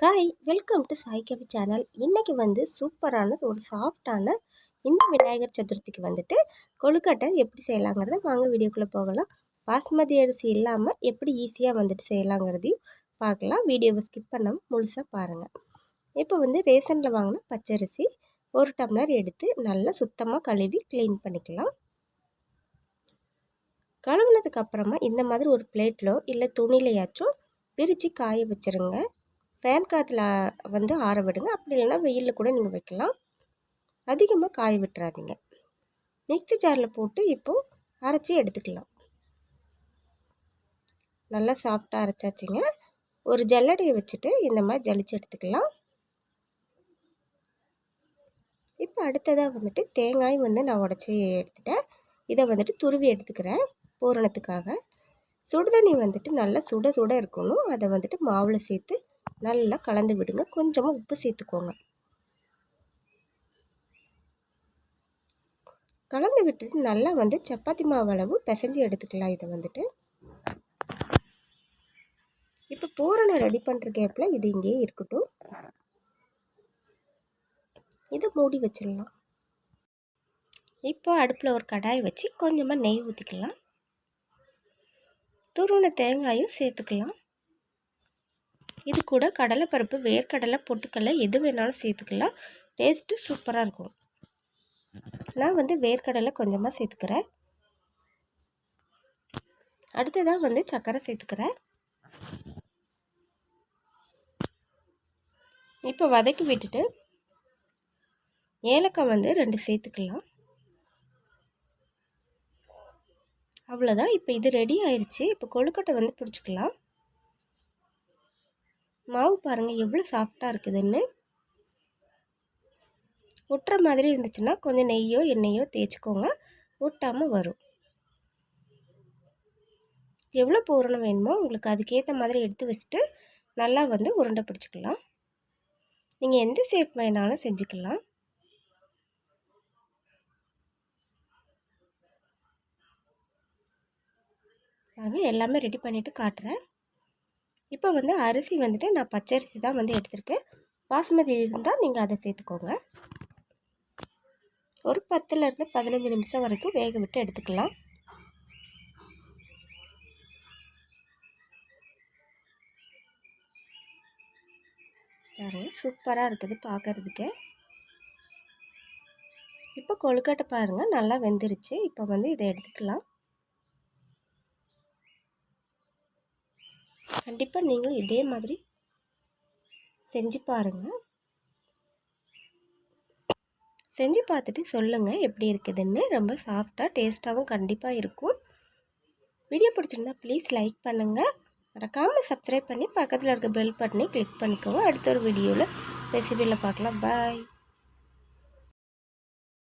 Hi welcome to Sai Kavi channel இன்றைக்கி வந்து சூப்பரான ஒரு சாஃப்டான இந்த விநாயகர் சதுர்த்திக்கு வந்துட்டு கொழுக்கட்டை எப்படி செய்யலாங்கிறத வாங்க வீடியோக்குள்ளே போகலாம். பாஸ்மதி அரிசி இல்லாமல் எப்படி ஈஸியாக வந்துட்டு செய்யலாங்கிறதையும் பார்க்கலாம். வீடியோவை ஸ்கிப் பண்ணாமல் முழுசாக பாருங்கள் இப்போ வந்து ரேஷனில் வாங்கின பச்சரிசி ஒரு டம்ளர் எடுத்து நல்லா சுத்தமாக கழுவி க்ளீன் பண்ணிக்கலாம். கழுவுனதுக்கு அப்புறமா இந்த மாதிரி ஒரு பிளேட்டிலோ இல்லை துணிலையாச்சும் பிரித்து காய வச்சுருங்க. ஃபேன் காற்றுல வந்து ஆற விடுங்க. அப்படி இல்லைன்னா வெயிலில் கூட நீங்கள் வைக்கலாம். அதிகமாக காய விட்டுறாதீங்க. மிக்சி ஜாரில் போட்டு இப்போது அரைச்சி எடுத்துக்கலாம். நல்லா சாஃப்டாக அரைச்சாச்சுங்க. ஒரு ஜல்லடையை வச்சுட்டு இந்த மாதிரி ஜலிச்சு எடுத்துக்கலாம். இப்போ அடுத்ததாக வந்துட்டு தேங்காய் வந்து நான் உடச்சி எடுத்துட்டேன். இதை வந்துட்டு துருவி எடுத்துக்கிறேன் பூரணத்துக்காக. சுடுதண்ணி வந்துட்டு நல்லா சுட சுட இருக்கணும். அதை வந்துட்டு மாவில் சேர்த்து நல்லா கலந்து விடுங்க. கொஞ்சமாக உப்பு சேர்த்துக்கோங்க. கலந்து விட்டுட்டு நல்லா வந்து சப்பாத்தி மாவு அளவு பிசைஞ்சு எடுத்துக்கலாம். இதை வந்துட்டு. இப்போ பூரணம் ரெடி பண்ணுற கேப்பில் இது இங்கேயே இருக்கட்டும். இதை மூடி வச்சிடலாம். இப்போ அடுப்பில் ஒரு கடாய் வச்சு கொஞ்சமாக நெய் ஊற்றிக்கலாம் துருவின தேங்காயும் சேர்த்துக்கலாம். இது கூட கடலைப்பருப்பு வேர்க்கடலை பொட்டுக்கடலை எது வேணாலும் சேர்த்துக்கலாம். டேஸ்ட்டு சூப்பராக இருக்கும். நான் வந்து வேர்க்கடலை கொஞ்சமாக சேர்த்துக்கிறேன். அடுத்ததாக வந்து சர்க்கரை சேர்த்துக்கிறேன். இப்போ வதக்கி விட்டுட்டு ஏலக்காய் வந்து ரெண்டு சேர்த்துக்கலாம். அவ்வளோதான் இப்போ இது ரெடி ஆயிடுச்சு இப்போ கொழுக்கட்டை வந்து பிடிச்சிக்கலாம். மாவு பாருங்கள் எவ்வளோ சாஃப்டாக இருக்குதுன்னு. ஒட்டுற மாதிரி இருந்துச்சுன்னா கொஞ்சம் நெய்யோ எண்ணெயோ தேய்ச்சிக்கோங்க. ஒட்டாமல் வரும். எவ்வளோ பூரணம் வேணுமோ உங்களுக்கு அதுக்கேற்ற மாதிரி எடுத்து வச்சுட்டு நல்லா வந்து உருண்டை பிடிச்சிக்கலாம். நீங்கள் எந்த சேஃப் வேணாலும் செஞ்சுக்கலாம். பாருங்கள் எல்லாமே ரெடி பண்ணிவிட்டு காட்டுறேன். இப்போ வந்து அரிசி வந்துட்டு நான் பச்சரிசி தான் வந்து எடுத்திருக்கேன். பாஸ்மதி இருந்தால் நீங்கள் அதை சேர்த்துக்கோங்க. ஒரு பத்துலேருந்து பதினஞ்சு நிமிஷம் வரைக்கும் வேக விட்டு எடுத்துக்கலாம். பாருங்கள் சூப்பராக இருக்குது பார்க்கறதுக்கே இப்போ கொழுக்கட்டை பாருங்கள் நல்லா வெந்துருச்சு. இப்போ வந்து இதை எடுத்துக்கலாம். கண்டிப்பாக நீங்களும் இதே மாதிரி செஞ்சு பாருங்கள் செஞ்சு பார்த்துட்டு சொல்லுங்கள் எப்படி இருக்குதுன்னு. ரொம்ப சாஃப்டாக டேஸ்ட்டாகவும் கண்டிப்பாக இருக்கும். வீடியோ பிடிச்சிருந்தா ப்ளீஸ் லைக் பண்ணுங்கள் மறக்காமல் சப்ஸ்கிரைப் பண்ணி பக்கத்தில் இருக்க பெல் பட்டனை கிளிக் பண்ணிக்கோங்க. அடுத்த ஒரு வீடியோவில் ரெசிபியில் பார்க்கலாம். பாய்